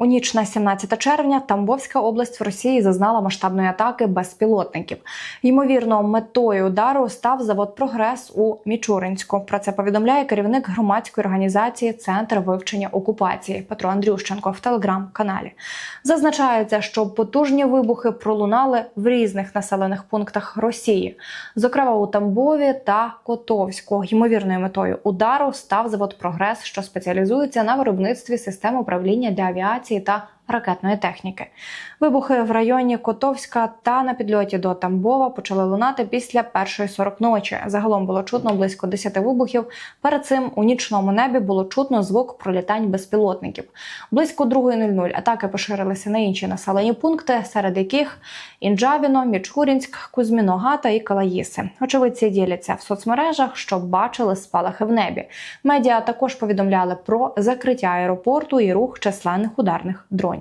У ніч на 17 червня Тамбовська область в Росії зазнала масштабної атаки безпілотників. Ймовірно, метою удару став завод Прогрес у Мічуринську. Про це повідомляє керівник громадської організації Центр вивчення окупації Петро Андрющенко в телеграм-каналі. Зазначається, що потужні вибухи пролунали в різних населених пунктах Росії, зокрема у Тамбові та Котовську. Ймовірною метою удару став завод Прогрес, що спеціалізується на виробництві систем управління для авіації та ракетної техніки. Вибухи в районі Котовська та на підльоті до Тамбова почали лунати після першої 40 ночі. Загалом було чутно близько 10 вибухів. Перед цим у нічному небі було чутно звук пролітань безпілотників. Близько 2.00 атаки поширилися на інші населені пункти, серед яких Інджавіно, Мічурінськ, Кузьміногата і Калаїси. Очевидці діляться в соцмережах, що бачили спалахи в небі. Медіа також повідомляли про закриття аеропорту і рух численних ударних дронів.